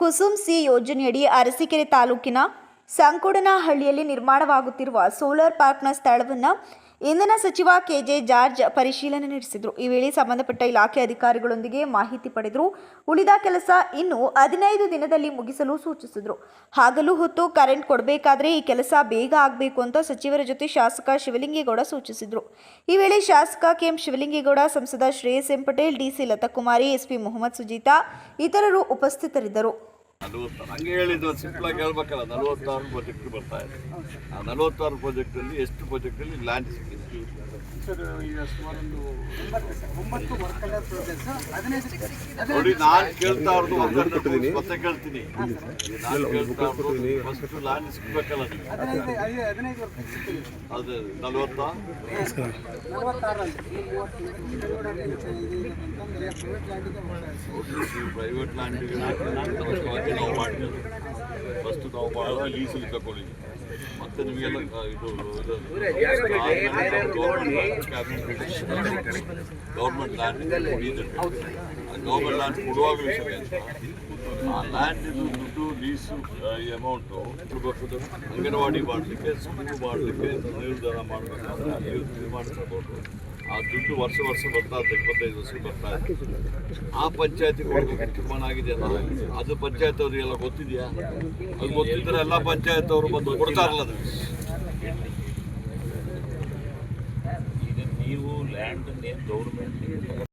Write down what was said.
Kusum C ಯೋಜನೆಯಡಿ ಅರಸೀಕೆರೆ ತಾಲೂಕಿನ ಸಂಕುಡನಹಳ್ಳಿಯಲ್ಲಿ ನಿರ್ಮಾಣವಾಗುತ್ತಿರುವ ಸೋಲಾರ್ ಪಾರ್ಕ್ನ ಸ್ಥಳವನ್ನು ಇಂಧನ ಸಚಿವ ಕೆಜೆ ಜಾರ್ಜ್ ಪರಿಶೀಲನೆ ನಡೆಸಿದರು. ಈ ವೇಳೆ ಸಂಬಂಧಪಟ್ಟ ಇಲಾಖೆ ಅಧಿಕಾರಿಗಳೊಂದಿಗೆ ಮಾಹಿತಿ ಪಡೆದರು. ಉಳಿದ ಕೆಲಸ ಇನ್ನು ಹದಿನೈದು ದಿನದಲ್ಲಿ ಮುಗಿಸಲು ಸೂಚಿಸಿದರು. ಹಾಗಲೂ ಹೊತ್ತು ಕರೆಂಟ್ ಕೊಡಬೇಕಾದ್ರೆ ಈ ಕೆಲಸ ಬೇಗ ಆಗಬೇಕು ಅಂತ ಸಚಿವರ ಜೊತೆ ಶಾಸಕ ಶಿವಲಿಂಗೇಗೌಡ ಸೂಚಿಸಿದರು. ಈ ವೇಳೆ ಶಾಸಕ ಕೆಎಂ ಶಿವಲಿಂಗೇಗೌಡ, ಸಂಸದ Shreyas M Patel DC Latakumari, SP Mohammed Sujeeta ಇತರರು ಉಪಸ್ಥಿತರಿದ್ದರು. ನಲವತ್ತು ಹಂಗೆ ಹೇಳಿದ್ದು ಆಗಿ ಹೇಳ್ಬೇಕಲ್ಲ ನಲವತ್ತಾರು ಪ್ರಾಜೆಕ್ಟ್ ಬರ್ತಾ ಇದೆ. ಆ ನಲವತ್ತಾರು ಪ್ರಾಜೆಕ್ಟಲ್ಲಿ ಎಷ್ಟು ಪ್ರಾಜೆಕ್ಟಲ್ಲಿ ಲ್ಯಾಂಡ್ ಸಿಕ್ಕಿದೆ? ನೋಡಿ ನಾನು ಕೇಳ್ತಾ ಇರೋದು ಮತ್ತೆ ಕೇಳ್ತೀನಿ. ನಾನು ಕೇಳ್ತಾ ಇರೋದು ಫಸ್ಟ್ ಲ್ಯಾಂಡ್ ಸಿಗ್ಬೇಕಲ್ಲ ನೀವು ಅದು ನಲವತ್ತಾ? ಪ್ರೈವೇಟ್ ಲ್ಯಾಂಡಿಗೆ ಲ್ಯಾಂಡ್ ನಾವು ಮಾಡಿದ್ವಿ ಫಸ್ಟ್ ನಾವು ಭಾಳ ಲೀಸಲ್ಲಿ ತಗೊಂಡಿದ್ವಿ ಮತ್ತೆ ನಿಮಗೆಲ್ಲ ಇದು ಗೌರ್ಮೆಂಟ್ ಲ್ಯಾಂಡ್ ಗೌರ್ಮೆಂಟ್ ಲ್ಯಾಂಡ್ ಕೊಡುವಾಗಲೂ ಸರಿ ಅಂತ. ಆ ಲ್ಯಾಂಡ್ ಇದು ದುಡ್ಡು ಲೀಸು ಅಮೌಂಟು ಅಂಗನವಾಡಿ ಮಾಡಲಿಕ್ಕೆ ಸ್ಕೂಲ್ ಮಾಡಲಿಕ್ಕೆ ನಿರ್ಧಾರ ಮಾಡಬೇಕಾದ್ರೆ ಮಾಡಿಸ್ಬೋದು ಆ ದುಡ್ಡು ವರ್ಷ ವರ್ಷ ಬರ್ತಾ ಇದೆ ಇಪ್ಪತ್ತೈದು ವರ್ಷ ಬರ್ತಾ ಇದೆ ಆ ಪಂಚಾಯತಿ ತೀರ್ಮಾನ ಆಗಿದೆ ಅಲ್ಲ? ಅದು ಪಂಚಾಯತ್ ಅವರಿಗೆಲ್ಲ ಗೊತ್ತಿದೆಯಾ? ಅದು ಗೊತ್ತಿದ್ರೆ ಎಲ್ಲ ಪಂಚಾಯತ್ ಅವರು ಬಂದು ಕೊಡ್ತಾರಲ್ಲ ಅದು ಈಗ ನೀವು ಲ್ಯಾಂಡ್ ಗೌರ್ಮೆಂಟ್